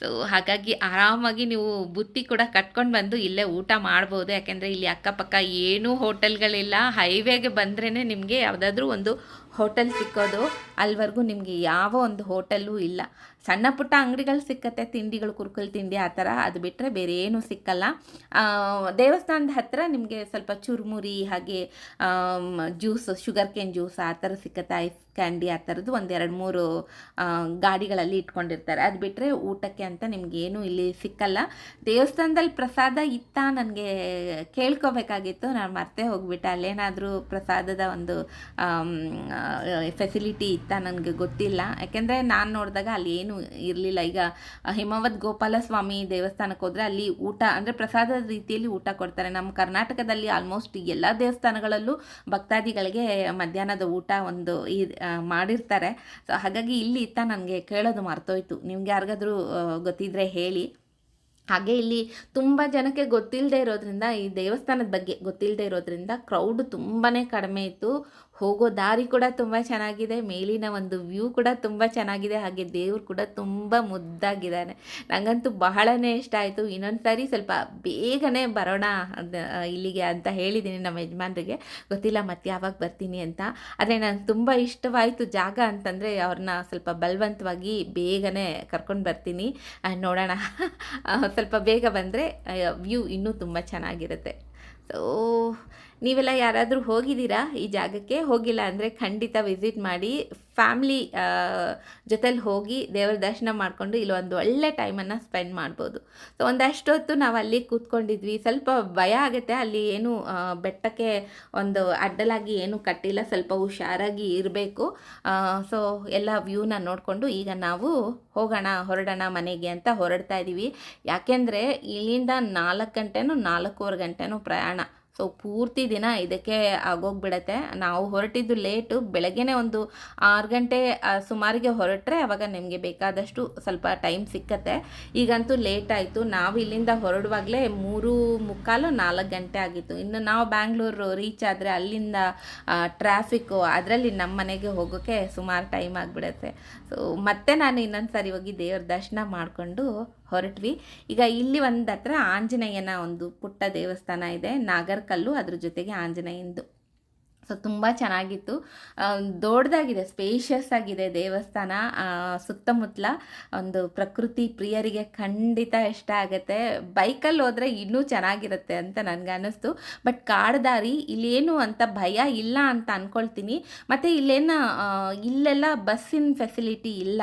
ಸೊ ಹಾಗಾಗಿ ಆರಾಮಾಗಿ ನೀವು ಬುತ್ತಿ ಕೂಡ ಕಟ್ಕೊಂಡು ಬಂದು ಇಲ್ಲೇ ಊಟ ಮಾಡ್ಬೋದು. ಯಾಕೆಂದರೆ ಇಲ್ಲಿ ಅಕ್ಕಪಕ್ಕ ಏನೂ ಹೋಟೆಲ್ಗಳಿಲ್ಲ. ಹೈವೇಗೆ ಬಂದ್ರೇ ನಿಮಗೆ ಯಾವುದಾದ್ರೂ ಒಂದು ಹೋಟೆಲ್ ಸಿಕ್ಕೋದು ಅಲ್ಲಿವರೆಗೂ ನಿಮಗೆ ಯಾವ ಒಂದು ಹೋಟೆಲ್ಲೂ ಇಲ್ಲ. ಸಣ್ಣ ಪುಟ್ಟ ಅಂಗಡಿಗಳು ಸಿಕ್ಕತ್ತೆ, ತಿಂಡಿಗಳು, ಕುರ್ಕುಲ್ ತಿಂಡಿ ಆ ಥರ, ಅದು ಬಿಟ್ಟರೆ ಬೇರೆ ಏನೂ ಸಿಕ್ಕಲ್ಲ. ದೇವಸ್ಥಾನದ ಹತ್ತಿರ ನಿಮಗೆ ಸ್ವಲ್ಪ ಚುರುಮುರಿ, ಹಾಗೆ ಜ್ಯೂಸ್, ಶುಗರ್ ಕೇನ್ ಜ್ಯೂಸ್ ಆ ಥರ ಸಿಕ್ಕತ್ತೆ, ಐಸ್ ಕ್ಯಾಂಡಿ ಆ ಥರದ್ದು ಒಂದು ಎರಡು ಮೂರು ಗಾಡಿಗಳಲ್ಲಿ ಇಟ್ಕೊಂಡಿರ್ತಾರೆ. ಅದು ಬಿಟ್ಟರೆ ಊಟಕ್ಕೆ ಅಂತ ನಿಮಗೇನು ಇಲ್ಲಿ ಸಿಕ್ಕಲ್ಲ. ದೇವಸ್ಥಾನದಲ್ಲಿ ಪ್ರಸಾದ ಇತ್ತ ನನಗೆ ಕೇಳ್ಕೋಬೇಕಾಗಿತ್ತು. ನಾನು ಮರ್ತೇ ಹೋಗ್ಬಿಟ್ಟೆ. ಅಲ್ಲೇನಾದರೂ ಪ್ರಸಾದದ ಒಂದು ಫೆಸಿಲಿಟಿ ಇತ್ತ ನನಗೆ ಗೊತ್ತಿಲ್ಲ. ಯಾಕೆಂದರೆ ನಾನು ನೋಡಿದಾಗ ಅಲ್ಲಿ ಏನೂ ಇರಲಿಲ್ಲ. ಈಗ ಹಿಮವದ್ ಗೋಪಾಲಸ್ವಾಮಿ ದೇವಸ್ಥಾನಕ್ಕೆ ಹೋದರೆ ಅಲ್ಲಿ ಊಟ, ಅಂದರೆ ಪ್ರಸಾದದ ರೀತಿಯಲ್ಲಿ ಊಟ ಕೊಡ್ತಾರೆ. ನಮ್ಮ ಕರ್ನಾಟಕದಲ್ಲಿ ಆಲ್ಮೋಸ್ಟ್ ಎಲ್ಲ ದೇವಸ್ಥಾನಗಳಲ್ಲೂ ಭಕ್ತಾದಿಗಳಿಗೆ ಮಧ್ಯಾಹ್ನದ ಊಟ ಒಂದು ಈ ಮಾಡಿರ್ತಾರೆ. ಸೊ ಹಾಗಾಗಿ ಇಲ್ಲಿ ಇತ್ತ ನನಗೆ ಕೇಳೋದು ಮರ್ತೋಯ್ತು. ನಿಮ್ಗೆ ಯಾರಿಗಾದರೂ ಗೊತ್ತಿದ್ರೆ ಹೇಳಿ. ಹಾಗೆ ಇಲ್ಲಿ ತುಂಬ ಜನಕ್ಕೆ ಗೊತ್ತಿಲ್ಲದೆ ಇರೋದ್ರಿಂದ ಈ ದೇವಸ್ಥಾನದ ಬಗ್ಗೆ ಗೊತ್ತಿಲ್ಲದೆ ಇರೋದ್ರಿಂದ ಕ್ರೌಡ್ ತುಂಬಾ ಕಡಿಮೆ ಇತ್ತು. ಹೋಗೋ ದಾರಿ ಕೂಡ ತುಂಬ ಚೆನ್ನಾಗಿದೆ, ಮೇಲಿನ ಒಂದು ವ್ಯೂ ಕೂಡ ತುಂಬ ಚೆನ್ನಾಗಿದೆ, ಹಾಗೆ ದೇವರು ಕೂಡ ತುಂಬ ಮುದ್ದಾಗಿದ್ದಾನೆ. ನನಗಂತೂ ಬಹಳನೇ ಇಷ್ಟ ಆಯಿತು. ಇನ್ನೊಂದು ಸಾರಿ ಸ್ವಲ್ಪ ಬೇಗನೆ ಬರೋಣ ಇಲ್ಲಿಗೆ ಅಂತ ಹೇಳಿದ್ದೀನಿ ನಮ್ಮ ಯಜಮಾನ್ರಿಗೆ. ಗೊತ್ತಿಲ್ಲ ಮತ್ತೆ ಯಾವಾಗ ಬರ್ತೀನಿ ಅಂತ. ಆದರೆ ನನಗೆ ತುಂಬ ಇಷ್ಟವಾಯಿತು ಜಾಗ ಅಂತಂದರೆ ಅವ್ರನ್ನ ಸ್ವಲ್ಪ ಬಲವಂತವಾಗಿ ಬೇಗನೆ ಕರ್ಕೊಂಡು ಬರ್ತೀನಿ. ನೋಡೋಣ. ಸ್ವಲ್ಪ ಬೇಗ ಬಂದರೆ ವ್ಯೂ ಇನ್ನೂ ತುಂಬ ಚೆನ್ನಾಗಿರುತ್ತೆ. ಸೊ ನೀವೆಲ್ಲ ಯಾರಾದರೂ ಹೋಗಿದ್ದೀರಾ ಈ ಜಾಗಕ್ಕೆ? ಹೋಗಿಲ್ಲ ಅಂದರೆ ಖಂಡಿತ ವಿಸಿಟ್ ಮಾಡಿ ಫ್ಯಾಮ್ಲಿ ಜೊತೆಲಿ ಹೋಗಿ ದೇವರ ದರ್ಶನ ಮಾಡಿಕೊಂಡು ಒಂದು ಒಳ್ಳೆ ಟೈಮನ್ನು ಸ್ಪೆಂಡ್ ಮಾಡ್ಬೋದು. ಸೊ ಒಂದಷ್ಟು ಹೊತ್ತು ನಾವು ಅಲ್ಲಿ ಕೂತ್ಕೊಂಡಿದ್ವಿ. ಸ್ವಲ್ಪ ಭಯ ಆಗುತ್ತೆ. ಅಲ್ಲಿ ಏನು ಬೆಟ್ಟಕ್ಕೆ ಒಂದು ಅಡ್ಡಲಾಗಿ ಏನು ಕಟ್ಟಿಲ್ಲ. ಸ್ವಲ್ಪ ಹುಷಾರಾಗಿ ಇರಬೇಕು. ಸೊ ಎಲ್ಲ ವ್ಯೂನ ನೋಡಿಕೊಂಡು ಈಗ ನಾವು ಹೋಗೋಣ, ಹೊರಡೋಣ ಮನೆಗೆ ಅಂತ ಹೊರಡ್ತಾ ಇದ್ದೀವಿ ಯಾಕೆಂದರೆ ಇಲ್ಲಿಂದ ನಾಲ್ಕು ಗಂಟೆನೂ ನಾಲ್ಕೂವರೆ ಗಂಟೆನೂ ಪ್ರಯಾಣ. ಸೊ ಪೂರ್ತಿ ದಿನ ಇದಕ್ಕೆ ಆಗೋಗ್ಬಿಡತ್ತೆ. ನಾವು ಹೊರಟಿದ್ದು ಲೇಟು ಬೆಳಗ್ಗೆನೇ ಒಂದು ಆರು ಗಂಟೆ ಸುಮಾರಿಗೆ ಹೊರಟ್ರೆ ಅವಾಗ ನಿಮಗೆ ಬೇಕಾದಷ್ಟು ಸ್ವಲ್ಪ ಟೈಮ್ ಸಿಕ್ಕತ್ತೆ. ಈಗಂತೂ ಲೇಟ್ ಆಯಿತು. ನಾವು ಇಲ್ಲಿಂದ ಹೊರಡುವಾಗಲೇ ಮೂರು ಮುಕ್ಕಾಲು ನಾಲ್ಕು ಗಂಟೆ ಆಗಿತ್ತು. ಇನ್ನು ನಾವು ಬ್ಯಾಂಗ್ಳೂರು ರೀಚ್ ಆದರೆ ಅಲ್ಲಿಂದ ಟ್ರಾಫಿಕ್ಕು ಅದರಲ್ಲಿ ನಮ್ಮ ಮನೆಗೆ ಹೋಗೋಕ್ಕೆ ಸುಮಾರು ಟೈಮ್ ಆಗಿಬಿಡತ್ತೆ. ಸೊ ಮತ್ತೆ ನಾನು ಇನ್ನೊಂದು ಸಾರಿ ಹೋಗಿ ದೇವ್ರ ದರ್ಶನ ಮಾಡಿಕೊಂಡು ಹೊರಟ್ವಿ. ಈಗ ಇಲ್ಲಿ ಒಂದು ಹತ್ರ ಆಂಜನೇಯನ ಒಂದು ಪುಟ್ಟ ದೇವಸ್ಥಾನ ಇದೆ, ನಾಗರ್ಕಲ್ಲು. ಅದ್ರ ಜೊತೆಗೆ ಆಂಜನೇಯಂದು. ಸೊ ತುಂಬ ಚೆನ್ನಾಗಿತ್ತು. ದೊಡ್ಡದಾಗಿದೆ ಸ್ಪೇಷಿಯಸ್ ಆಗಿದೆ ದೇವಸ್ಥಾನ. ಸುತ್ತಮುತ್ತಲ ಒಂದು ಪ್ರಕೃತಿ ಪ್ರಿಯರಿಗೆ ಖಂಡಿತ ಇಷ್ಟ ಆಗುತ್ತೆ. ಬೈಕಲ್ಲಿ ಹೋದರೆ ಇನ್ನೂ ಚೆನ್ನಾಗಿರುತ್ತೆ ಅಂತ ನನಗೆ ಅನ್ನಿಸ್ತು. ಬಟ್ ಕಾಡ್ದಾರಿ, ಇಲ್ಲೇನು ಅಂತ ಭಯ ಇಲ್ಲ ಅಂತ ಅಂದ್ಕೊಳ್ತೀನಿ ಮತ್ತು ಇಲ್ಲೇನು ಇಲ್ಲೆಲ್ಲ ಬಸ್ಸಿನ ಫೆಸಿಲಿಟಿ ಇಲ್ಲ.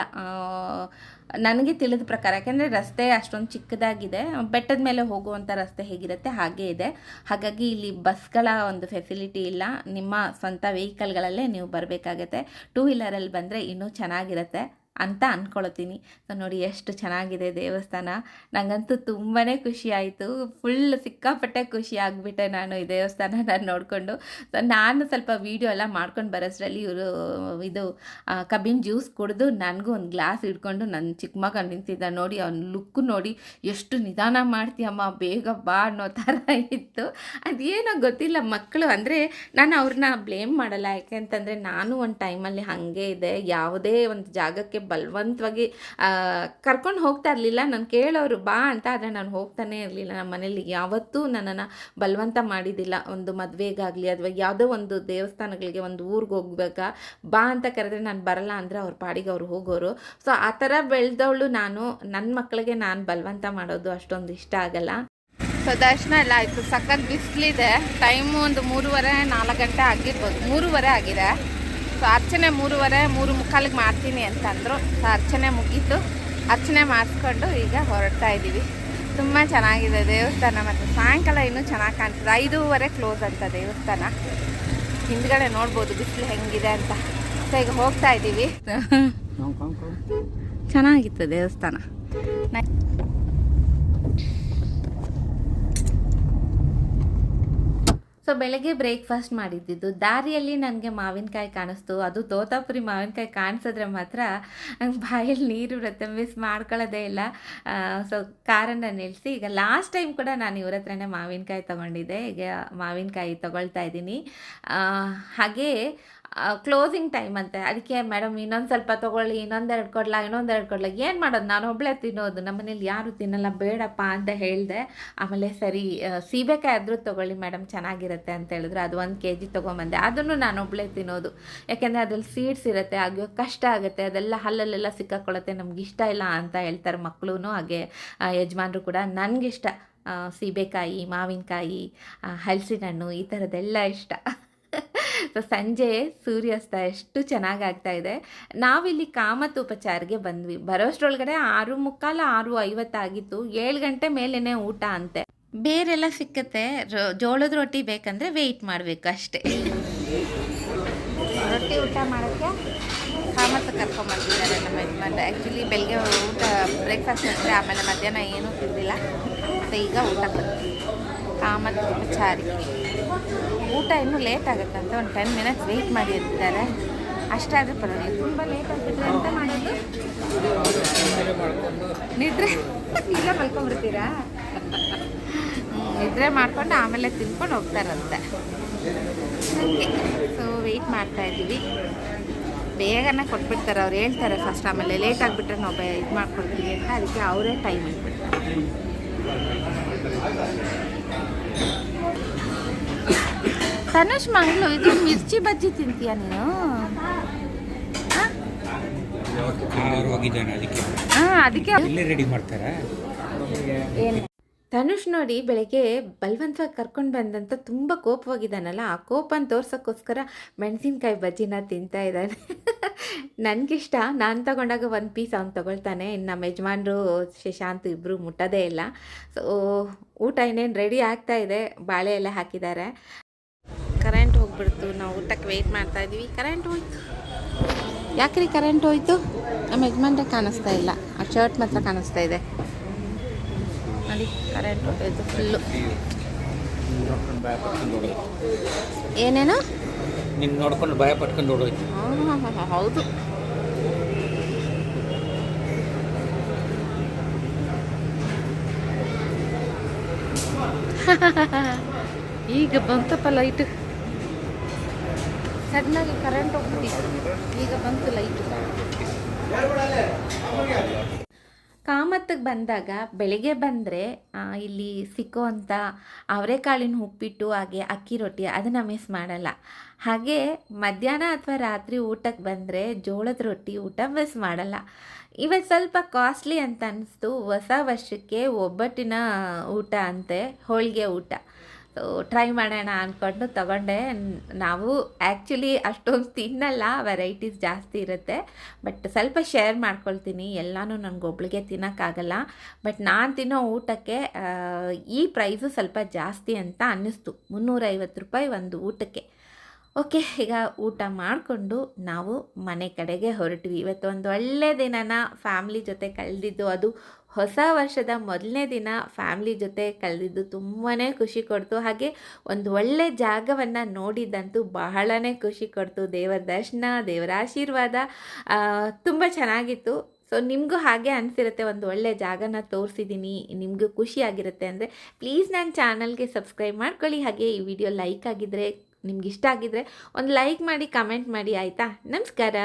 ನನಗೆ ತಿಳಿದ ಪ್ರಕಾರ, ಯಾಕೆಂದರೆ ರಸ್ತೆ ಅಷ್ಟೊಂದು ಚಿಕ್ಕದಾಗಿದೆ, ಬೆಟ್ಟದ ಮೇಲೆ ಹೋಗುವಂಥ ರಸ್ತೆ ಹೇಗಿರುತ್ತೆ ಹಾಗೇ ಇದೆ. ಹಾಗಾಗಿ ಇಲ್ಲಿ ಬಸ್ಗಳ ಒಂದು ಫೆಸಿಲಿಟಿ ಇಲ್ಲ, ನಿಮ್ಮ ಸ್ವಂತ ವೆಹಿಕಲ್ಗಳಲ್ಲೇ ನೀವು ಬರಬೇಕಾಗತ್ತೆ. ಟೂ ವೀಲರಲ್ಲಿ ಬಂದರೆ ಇನ್ನೂ ಚೆನ್ನಾಗಿರುತ್ತೆ. ಅಂತ ಅಂದ್ಕೊಳ್ತೀನಿ ಸೊ, ನೋಡಿ ಎಷ್ಟು ಚೆನ್ನಾಗಿದೆ ದೇವಸ್ಥಾನ. ನನಗಂತೂ ತುಂಬಾ ಖುಷಿ ಆಯಿತು. ಫುಲ್ ಸಿಕ್ಕಾಪಟ್ಟೆ ಖುಷಿ ಆಗಿಬಿಟ್ಟೆ ನಾನು ಈ ದೇವಸ್ಥಾನ ನಾನು ನೋಡಿಕೊಂಡು. ಸೊ, ನಾನು ಸ್ವಲ್ಪ ವೀಡಿಯೋ ಎಲ್ಲ ಮಾಡ್ಕೊಂಡು ಬರೋಷ್ಟರಲ್ಲಿ ಇವರು, ಇದು ಕಬ್ಬಿನ ಜ್ಯೂಸ್ ಕುಡಿದು ನನಗೂ ಒಂದು ಗ್ಲಾಸ್ ಹಿಡ್ಕೊಂಡು ನನ್ನ ಚಿಕ್ಕ ಮಗ ನಿಂತಿದ್ದ ನೋಡಿ, ಅವ್ನ ಲುಕ್ ನೋಡಿ ಎಷ್ಟು ನಿಧಾನ ಮಾಡ್ತೀಯಮ್ಮ, ಬೇಗ ಬಾ ಅನ್ನೋ ಥರ ಇತ್ತು. ಅದೇನೋ ಗೊತ್ತಿಲ್ಲ ಮಕ್ಕಳು ಅಂದರೆ ನಾನು ಅವ್ರನ್ನ ಬ್ಲೇಮ್ ಮಾಡಲ್ಲ. ಯಾಕೆಂತಂದರೆ ನಾನು ಒಂದು ಟೈಮಲ್ಲಿ ಹಾಗೆ ಇದೆ. ಯಾವುದೇ ಒಂದು ಜಾಗಕ್ಕೆ ಬಲವಂತವಾಗಿ ಕರ್ಕೊಂಡು ಹೋಗ್ತಾ ಇರಲಿಲ್ಲ. ನಾನು ಕೇಳೋರು, ಬಾ ಅಂತ. ಆದರೆ ನಾನು ಹೋಗ್ತಾನೆ ಇರಲಿಲ್ಲ. ನಮ್ಮ ಮನೇಲಿ ಯಾವತ್ತೂ ನನ್ನನ್ನು ಬಲವಂತ ಮಾಡಿದ್ದಿಲ್ಲ ಒಂದು ಮದುವೆಗಾಗಲಿ ಅಥವಾ ಯಾವುದೋ ಒಂದು ದೇವಸ್ಥಾನಗಳಿಗೆ ಒಂದು ಊರಿಗೆ ಹೋಗ್ಬೇಕಾ, ಬಾ ಅಂತ ಕರೆದ್ರೆ ನಾನು ಬರಲ್ಲ. ಅಂದರೆ ಅವ್ರ ಪಾಡಿಗೆ ಅವ್ರು ಹೋಗೋರು. ಸೊ ಆ ಥರ ಬೆಳೆದವಳು ನಾನು. ನನ್ನ ಮಕ್ಕಳಿಗೆ ನಾನು ಬಲವಂತ ಮಾಡೋದು ಅಷ್ಟೊಂದು ಇಷ್ಟ ಆಗಲ್ಲ. ಸೊ ದರ್ಶನ ಎಲ್ಲ ಆಯಿತು. ಸಖತ್ ಬಿಸಿಲಿದೆ. ಟೈಮು ಒಂದು ಮೂರುವರೆ, ನಾಲ್ಕು ಗಂಟೆ ಆಗಿರ್ಬೋದು. ಮೂರುವರೆ ಆಗಿದೆ. ಸೊ ಅರ್ಚನೆ ಮೂರುವರೆ ಮೂರು ಮುಕ್ಕಾಲಿಗೆ ಮಾಡ್ತೀನಿ ಅಂತಂದರು. ಸೊ ಅರ್ಚನೆ ಮುಗೀತು. ಅರ್ಚನೆ ಮಾಡಿಸ್ಕೊಂಡು ಈಗ ಹೊರಡ್ತಾ ಇದ್ದೀವಿ ತುಂಬ ಚೆನ್ನಾಗಿದೆ ದೇವಸ್ಥಾನ ಮತ್ತು ಸಾಯಂಕಾಲ ಇನ್ನೂ ಚೆನ್ನಾಗಿ ಕಾಣ್ತದೆ. ಐದೂವರೆ ಕ್ಲೋಸ್ ಅಂತ ದೇವಸ್ಥಾನ. ಹಿಂದ್ಗಡೆ ನೋಡ್ಬೋದು ಬಿಸಿಲು ಹೆಂಗಿದೆ ಅಂತ. ಸೊ ಈಗ ಹೋಗ್ತಾ ಇದ್ದೀವಿ. ಚೆನ್ನಾಗಿತ್ತು ದೇವಸ್ಥಾನ. ಸೊ ಬೆಳಗ್ಗೆ ಬ್ರೇಕ್ಫಾಸ್ಟ್ ಮಾಡಿದ್ದಿದ್ದು. ದಾರಿಯಲ್ಲಿ ನನಗೆ ಮಾವಿನಕಾಯಿ ಕಾಣಿಸ್ತು. ಅದು ತೋತಾಪುರಿ ಮಾವಿನಕಾಯಿ ಕಾಣಿಸಿದ್ರೆ ಮಾತ್ರ ನಂಗೆ ಬಾಯಲ್ಲಿ ನೀರು ಬರುತ್ತೆ ಮಿಸ್ ಮಾಡ್ಕೊಳ್ಳೋದೇ ಇಲ್ಲ. ಸೊ ಕಾರನ್ನು ನಿಲ್ಲಿಸಿ ಈಗ ಲಾಸ್ಟ್ ಟೈಮ್ ಕೂಡ ನಾನು ಇವ್ರ ಹತ್ರನೇ ಮಾವಿನಕಾಯಿ ತೊಗೊಂಡಿದ್ದೆ. ಈಗ ಮಾವಿನಕಾಯಿ ತೊಗೊಳ್ತಾ ಇದ್ದೀನಿ. ಹಾಗೇ ಕ್ಲೋಸಿಂಗ್ ಟೈಮ್ ಅಂತೆ. ಅದಕ್ಕೆ ಮೇಡಮ್ ಇನ್ನೊಂದು ಸ್ವಲ್ಪ ತೊಗೊಳ್ಳಿ ಇನ್ನೊಂದೆರಡು ಕೊಡ್ಲಾ ಇನ್ನೊಂದೆರಡು ಕೊಡಲ. ಏನು ಮಾಡೋದು? ನಾನು ಒಬ್ಬಳೇ ತಿನ್ನೋದು. ನಮ್ಮನೇಲಿ ಯಾರು ತಿನ್ನಲ್ಲ, ಬೇಡಪ್ಪ ಅಂತ ಹೇಳಿದೆ. ಆಮೇಲೆ ಸರಿ ಸೀಬೆಕಾಯಿ ಆದರೂ ತೊಗೊಳ್ಳಿ ಮೇಡಮ್ ಚೆನ್ನಾಗಿರುತ್ತೆ ಅಂತ ಹೇಳಿದ್ರು. ಅದು ಒಂದು ಕೆ ಜಿ ತೊಗೊಂಬಂದೆ. ಅದನ್ನು ನಾನು ಒಬ್ಬಳೇ ತಿನ್ನೋದು. ಯಾಕೆಂದರೆ ಅದ್ರಲ್ಲಿ ಸೀಡ್ಸ್ ಇರುತ್ತೆ ಹಾಗೆ ಕಷ್ಟ ಆಗುತ್ತೆ, ಅದೆಲ್ಲ ಹಲ್ಲಲ್ಲೆಲ್ಲ ಸಿಕ್ಕಾಕೊಳ್ಳುತ್ತೆ, ನಮ್ಗೆ ಇಷ್ಟ ಇಲ್ಲ ಅಂತ ಹೇಳ್ತಾರೆ ಮಕ್ಕಳು ಹಾಗೆ ಯಜಮಾನರು ಕೂಡ ನನಗಿಷ್ಟ. ಸೀಬೆಕಾಯಿ, ಮಾವಿನಕಾಯಿ ಹಲಸಿನ ಹಣ್ಣು ಈ ಥರದ್ದೆಲ್ಲ ಇಷ್ಟ. ಸೊ ಸಂಜೆ ಸೂರ್ಯಾಸ್ತ ಎಷ್ಟು ಚೆನ್ನಾಗಾಗ್ತಾ ಇದೆ. ನಾವಿಲ್ಲಿ ಕಾಮತ್ ಉಪಚಾರಿಗೆ ಬಂದ್ವಿ. ಬರೋಷ್ಟ್ರೊಳಗಡೆ ಆರು ಮುಕ್ಕಾಲು ಆರು ಐವತ್ತಾಗಿತ್ತು. ಏಳು ಗಂಟೆ ಮೇಲೇ ಊಟ ಅಂತೆ. ಬೇರೆಲ್ಲ ಸಿಕ್ಕತ್ತೆ. ಜೋಳದ ರೊಟ್ಟಿ ಬೇಕಂದ್ರೆ ವೆಯ್ಟ್ ಮಾಡಬೇಕು ಅಷ್ಟೇ. ರೊಟ್ಟಿ ಊಟ ಮಾಡೋಕ್ಕೆ ಕಾಮತ್ ಕರ್ಕೊಂಬರ್ತಿದ್ದಾರೆ ನಮ್ಮ ಯಜಮಾನ್ರು. ಆ್ಯಕ್ಚುಲಿ ಬೆಳಗ್ಗೆ ಊಟ ಬ್ರೇಕ್ಫಾಸ್ಟ್ ಅಷ್ಟೇ ಆಮೇಲೆ ಮಧ್ಯಾಹ್ನ ಏನೂ ತಿಂದಿಲ್ಲ. ಮತ್ತು ಈಗ ಊಟ ಬಂತು. ಕಾಮತ್ ಉಪಚಾರಿ ಊಟ ಇನ್ನೂ ಲೇಟ್ ಆಗುತ್ತಂತ, ಒಂದು ಟೆನ್ ಮಿನಿಟ್ಸ್ ವೆಯ್ಟ್ ಮಾಡಿ ಇರ್ತಾರೆ ಅಷ್ಟಾದರೂ ಪರವಾಗಿಲ್ಲ. ತುಂಬ ಲೇಟ್ ಆಗಿದ್ರೆ ಅಂತ ಮಾಡೋದು ನಿದ್ರೆ ಇಲ್ಲ, ಮಲ್ಕೊಂಡ್ಬಿಡ್ತೀರಾ? ನಿದ್ರೆ ಮಾಡ್ಕೊಂಡು ಆಮೇಲೆ ತಿನ್ಕೊಂಡು ಹೋಗ್ತಾರಂತೆ. ಹಾಗೆ. ಸೊ ವೆಯ್ಟ್ ಮಾಡ್ತಾ ಇದ್ದೀವಿ. ಬೇಗನೆ ಕೊಟ್ಬಿಡ್ತಾರೆ, ಅವ್ರು ಹೇಳ್ತಾರೆ ಫಸ್ಟ್ ಆಮೇಲೆ ಲೇಟ್ ಆಗಿಬಿಟ್ರೆ ನಾವು ಇದು ಮಾಡ್ಕೊಡ್ತೀವಿ ಅಂತ. ಅದಕ್ಕೆ ಅವರೇ ಟೈಮ್ ಇಟ್ಬಿಡ್ತಾರೆ ತನುಷ್ ಮಂಗ್ಳು ಇದು ಮಿರ್ಚಿ ಬಜ್ಜಿ ತಿಂತೀಯ ನೀನು? ಅದಕ್ಕೆ? ಹಾಂ ಅದಕ್ಕೆ ಇಲ್ಲೇ ರೆಡಿ ಮಾಡ್ತಾರಾ? ಏನು? ಧನುಷ್ ನೋಡಿ ಬೆಳಗ್ಗೆ ಬಲವಂತವಾಗಿ ಕರ್ಕೊಂಡು ಬಂದಂತ ತುಂಬ ಕೋಪವಾಗಿದ್ದಾನಲ್ಲ ಆ ಕೋಪನ ತೋರ್ಸೋಕ್ಕೋಸ್ಕರ ಮೆಣಸಿನ್ಕಾಯಿ ಬಜ್ಜಿನ ತಿಂತಾ ಇದ್ದಾನೆ. ನನಗಿಷ್ಟ ನಾನು ತಗೊಂಡಾಗ ಒಂದು ಪೀಸ್ ಅವ್ನು ತಗೊಳ್ತಾನೆ. ಇನ್ನು ನಮ್ಮ ಯಜಮಾನ್ರು ಶಶಾಂತ್ ಇಬ್ರು ಮುಟ್ಟೋದೇ ಇಲ್ಲ. ಸೊ ಊಟ ಇನ್ನೇನು ರೆಡಿ ಆಗ್ತಾ ಇದೆ ಬಾಳೆ ಎಲ್ಲ ಹಾಕಿದ್ದಾರೆ. ಹೋಗ್ಬಿಡ್ತು ನಾವು ಊಟಕ್ಕೆ ವೆಯ್ಟ್ ಮಾಡ್ತಾ ಇದೀವಿ. ಕರೆಂಟ್ ಹೋಯ್ತು. ಯಾಕ್ರಿ ಕರೆಂಟ್ ಹೋಯ್ತು? ನಮ್ಮ ಯಜಮಾನ್ರೆ ಕಾಣಿಸ್ತಾ ಇಲ್ಲ. ಆ ಶರ್ಟ್ ಮಾತ್ರ ಕಾಣಿಸ್ತಾ ಇದೆ. ನೋಡಿ ಕರೆಂಟ್ ಹೋಯ್ತು ಫುಲ್ಲು ಏನೇನು? ನಿನ್ನ ನೋಡ್ಕೊಂಡು ಭಯ ಪಟ್ಕೊಂಡು ಓಡೋಯ್ತು ಹೌದು. ಈಗ ಬಂತಪ್ಪ ಲೈಟ್ ಸಡನ್ನಾಗಿ ಕರೆಂಟ್ ಹೋಗ್ಬಿಟ್ಟಿತ್ತು ಈಗ ಬಂತು ಲೈಟ್ ಕಾಮತ್ತಗೆ ಬಂದಾಗ ಬೆಳಿಗ್ಗೆ ಬಂದರೆ ಇಲ್ಲಿ ಸಿಕ್ಕುವಂಥ ಅವರೆಕಾಳಿನ ಉಪ್ಪಿಟ್ಟು, ಹಾಗೆ ಅಕ್ಕಿ ರೊಟ್ಟಿ ಅದನ್ನು ಮಿಸ್ ಮಾಡಲ್ಲ. ಹಾಗೆ ಮಧ್ಯಾಹ್ನ ಅಥವಾ ರಾತ್ರಿ ಊಟಕ್ಕೆ ಬಂದರೆ ಜೋಳದ ರೊಟ್ಟಿ ಊಟ ಮಿಸ್ ಮಾಡಲ್ಲ. ಇವತ್ತು ಸ್ವಲ್ಪ ಕಾಸ್ಟ್ಲಿ ಅಂತ ಅನಿಸ್ತು. ಹೊಸ ವರ್ಷಕ್ಕೆ ಒಬ್ಬಟ್ಟಿನ ಊಟ ಅಂತೆ, ಹೋಳಿಗೆ ಊಟ. ಟ್ರೈ ಮಾಡೋಣ ಅಂದ್ಕೊಂಡು ತಗೊಂಡೆ. ನಾವು ಆ್ಯಕ್ಚುಲಿ ಅಷ್ಟೊಂದು ತಿನ್ನಲ್ಲ ವೆರೈಟೀಸ್ ಜಾಸ್ತಿ ಇರುತ್ತೆ. ಬಟ್ ಸ್ವಲ್ಪ ಶೇರ್ ಮಾಡ್ಕೊಳ್ತೀನಿ. ಎಲ್ಲನೂ ನನಗೊಬ್ಳಿಗೆ ತಿನ್ನೋಕ್ಕಾಗಲ್ಲ. ಬಟ್ ನಾನು ತಿನ್ನೋ ಊಟಕ್ಕೆ ಈ ಪ್ರೈಸು ಸ್ವಲ್ಪ ಜಾಸ್ತಿ ಅಂತ ಅನ್ನಿಸ್ತು. ಮುನ್ನೂರೈವತ್ತು ರೂಪಾಯಿ ಒಂದು ಊಟಕ್ಕೆ. ಓಕೆ ಈಗ ಊಟ ಮಾಡಿಕೊಂಡು ನಾವು ಮನೆ ಕಡೆಗೆ ಹೊರಟ್ವಿ. ಇವತ್ತು ಒಂದು ಒಳ್ಳೆಯ ದಿನನ ಫ್ಯಾಮ್ಲಿ ಜೊತೆ ಕಳೆದಿದ್ದು. ಅದು ಹೊಸ ವರ್ಷದ ಮೊದಲನೇ ದಿನ ಫ್ಯಾಮ್ಲಿ ಜೊತೆ ಕಳೆದಿದ್ದು ತುಂಬಾ ಖುಷಿ ಕೊಡ್ತು. ಹಾಗೆ ಒಂದು ಒಳ್ಳೆ ಜಾಗವನ್ನು ನೋಡಿದ್ದಂತೂ ಬಹಳನೇ ಖುಷಿ ಕೊಡ್ತು. ದೇವರ ದರ್ಶನ, ದೇವರ ಆಶೀರ್ವಾದ ತುಂಬ ಚೆನ್ನಾಗಿತ್ತು. ಸೊ ನಿಮಗೂ ಹಾಗೆ ಅನಿಸಿರುತ್ತೆ, ಒಂದು ಒಳ್ಳೆ ಜಾಗನ ತೋರಿಸಿದ್ದೀನಿ ನಿಮಗೂ ಖುಷಿಯಾಗಿರುತ್ತೆ ಅಂದರೆ ಪ್ಲೀಸ್ ನನ್ನ ಚಾನಲ್ಗೆ ಸಬ್ಸ್ಕ್ರೈಬ್ ಮಾಡ್ಕೊಳ್ಳಿ. ಹಾಗೆ ಈ ವಿಡಿಯೋ ಲೈಕ್ ಆಗಿದ್ದರೆ ನಿಮ್ಗೆ ಇಷ್ಟ ಆಗಿದ್ದರೆ ಒಂದು ಲೈಕ್ ಮಾಡಿ ಕಮೆಂಟ್ ಮಾಡಿ, ಆಯಿತಾ? ನಮಸ್ಕಾರ.